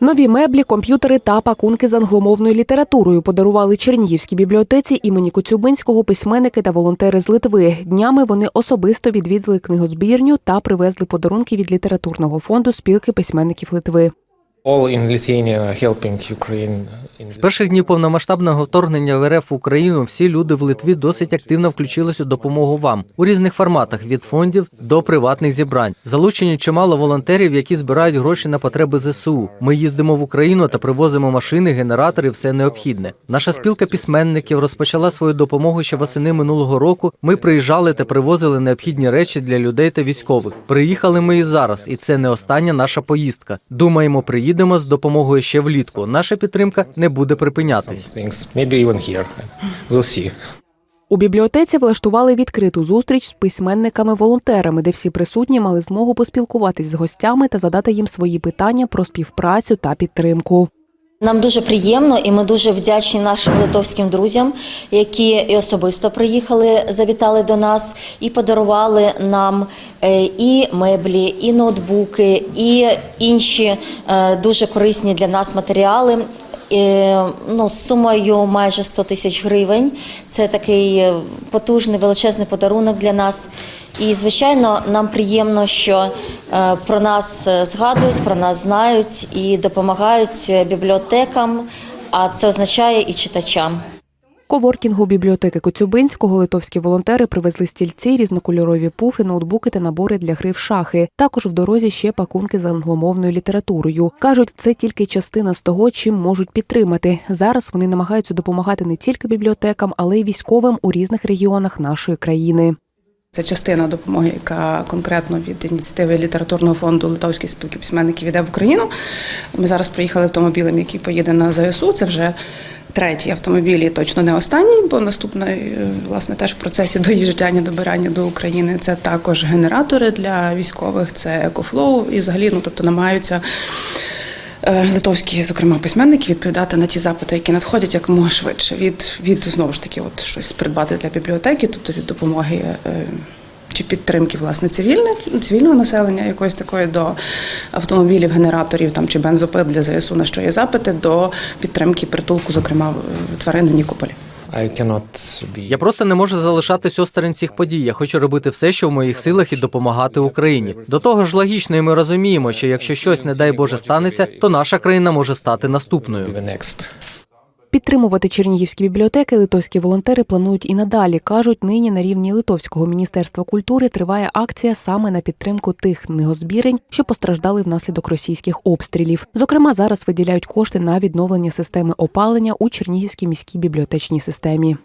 Нові меблі, комп'ютери та пакунки з англомовною літературою подарували Чернігівській бібліотеці імені Коцюбинського письменники та волонтери з Литви. Днями вони особисто відвідали книгозбірню та привезли подарунки від літературного фонду спілки письменників Литви. all in Lithuania helping Ukraine in З перших днів повномасштабного вторгнення в РФ в Україну всі люди в Литві досить активно включились у допомогу вам у різних форматах від фондів до приватних зібрань. Залучені чимало волонтерів, які збирають гроші на потреби ЗСУ. Ми їздимо в Україну та привозимо машини, генератори, все необхідне. Наша спілка письменників розпочала свою допомогу ще восени минулого року. Ми приїжджали та привозили необхідні речі для людей та військових. Приїхали ми і зараз, і це не остання наша поїздка. Думаємо, приїдемо з допомогою ще влітку. Наша підтримка не буде припинятись. У бібліотеці влаштували відкриту зустріч з письменниками-волонтерами, де всі присутні мали змогу поспілкуватись з гостями та задати їм свої питання про співпрацю та підтримку. Нам дуже приємно, і ми дуже вдячні нашим литовським друзям, які і особисто приїхали, завітали до нас і подарували нам е, і меблі, і ноутбуки, і інші е, дуже корисні для нас матеріали. Е, Ну, з сумою майже 100 тисяч гривень. Це такий е, потужний величезний подарунок для нас. І звичайно, нам приємно, що е, про нас згадують, про нас знають і допомагають бібліотекам. А це означає і читачам. Коворкінгу бібліотеки Коцюбинського литовські волонтери привезли стільці, різнокольорові пуфи, ноутбуки та набори для гри в шахи. Також в дорозі ще пакунки з англомовною літературою. кажуть, це тільки частина з того, чим можуть підтримати. Зараз вони намагаються допомагати не тільки бібліотекам, але й військовим у різних регіонах нашої країни. Це частина допомоги, яка конкретно від ініціативи літературного фонду Литовської спілки письменників іде в Україну. Ми зараз приїхали автомобілем, який поїде на ЗСУ. Це вже третій автомобіль, і точно не останній, бо наступний, е, власне, теж в процесі доїжджання, добирання до України. Це також генератори для військових, це екофлоу і взагалі, ну тобто намагаються. Е, Литовські, зокрема, письменники відповідати на ті запити, які надходять якомога швидше. Від, від знову ж таки, от щось придбати для бібліотеки, тобто від допомоги е, чи підтримки власне цивільне цивільного населення, якоїсь такої до автомобілів, генераторів там чи бензопил для ЗСУ, на що є запити, до підтримки притулку, зокрема в- тварин в Нікополі. Я просто не можу залишатись осторонь цих подій. Я хочу робити все, що в моїх силах, і допомагати Україні. До того ж, логічно, і ми розуміємо, що якщо щось, не дай Боже, станеться, то наша країна може стати наступною. Підтримувати чернігівські бібліотеки литовські волонтери планують і надалі. кажуть, нині на рівні Литовського міністерства культури триває акція саме на підтримку тих книгозбірень, що постраждали внаслідок російських обстрілів. Зокрема, зараз виділяють кошти на відновлення системи опалення у Чернігівській міській бібліотечній системі.